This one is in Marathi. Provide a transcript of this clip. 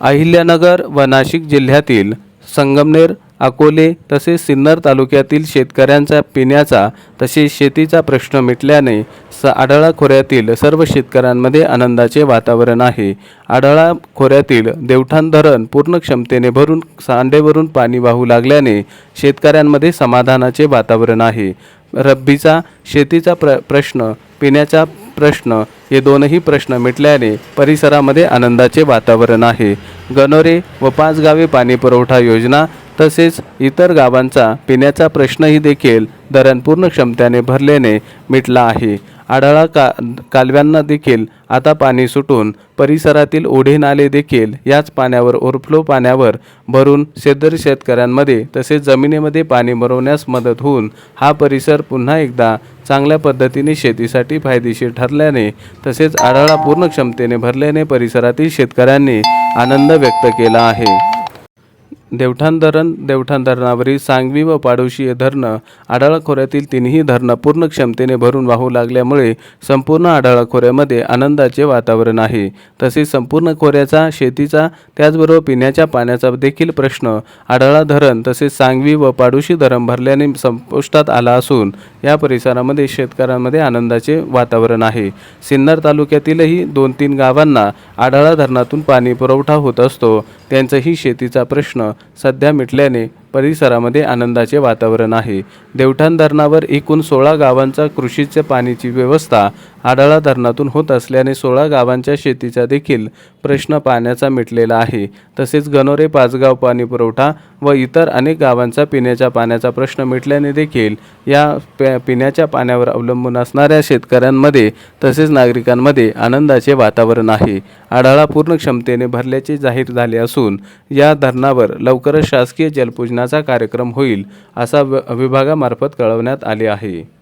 अहिल्यानगर व नाशिक जिल्ह्यातील संगमनेर अकोले तसेच सिन्नर तालुक्यातील शेतकऱ्यांचा पिण्याचा तसेच शेतीचा प्रश्न मिटल्याने स आढळा खोऱ्यातील सर्व शेतकऱ्यांमध्ये आनंदाचे वातावरण आहे. आढळा खोऱ्यातील देवठाण धरण पूर्ण क्षमतेने भरून सांडेवरून पाणी वाहू लागल्याने शेतकऱ्यांमध्ये समाधानाचे वातावरण आहे. रब्बीचा शेतीचा प्र प्रश्न पिण्याचा प्रश्न हे दोनही प्रश्न मिटल्याने परिसरामध्ये आनंदाचे वातावरण आहे. गणोरे व पाच गावे पाणी पुरवठा योजना तसेच इतर गावांचा पिण्याचा प्रश्नही देखील धरण पूर्ण क्षमतेने भरल्याने मिटला आहे. आढळा का कालव्यांना देखील आता पाणी सुटून परिसरातील ओढे नाले देखील याच पाण्यावर ओरफ्लो पाण्यावर भरून शेतकरी शेतकऱ्यांमध्ये तसेच जमिनीमध्ये पाणी भरवण्यास मदत होऊन हा परिसर पुन्हा एकदा चांगल्या पद्धतीने शेतीसाठी फायदेशीर ठरल्याने तसेच आढळा पूर्ण क्षमतेने भरल्याने परिसरातील शेतकऱ्यांनी आनंद व्यक्त केला आहे. देवठाण धरण देवठाण धरणावरील सांगवी व पाडोशी धरणं आढाळा खोऱ्यातील तिन्ही धरणं पूर्ण क्षमतेने भरून वाहू लागल्यामुळे संपूर्ण आढाळा खोऱ्यामध्ये आनंदाचे वातावरण आहे. तसेच संपूर्ण खोऱ्याचा शेतीचा त्याचबरोबर पिण्याच्या पाण्याचा देखील प्रश्न आढाळा धरण तसेच सांगवी व पाडोशी धरण भरल्याने संपुष्टात आला असून या परिसरामध्ये शेतकऱ्यांमध्ये आनंदाचे वातावरण आहे. सिन्नर तालुक्यातीलही दोन तीन गावांना आढाळा धरणातून पाणी पुरवठा होत असतो. त्यांचाही शेतीचा प्रश्न सध्या मिटल्याने परिसरामध्ये आनंदाचे वातावरण आहे. देवठाण धरणावर एकूण सोळा गावांचा कृषीच्या पाण्याची व्यवस्था आडाळा धरणातून होत असल्याने सोळा गावांच्या शेतीचा देखील प्रश्न पाण्याचा मिटलेला आहे. तसेच गणोरे पाचगाव पाणी पुरवठा व इतर अनेक गावांचा पिण्याच्या पाण्याचा प्रश्न मिटल्याने देखील या पिण्याच्या पाण्यावर अवलंबून असणाऱ्या शेतकऱ्यांमध्ये तसेच नागरिकांमध्ये आनंदाचे वातावरण आहे. आडाळा पूर्ण क्षमतेने भरल्याचे जाहीर झाले असून या धरणावर लवकरच शासकीय जलपूजनाचा कार्यक्रम होईल असा व- विभागामार्फत कळवण्यात आले आहे.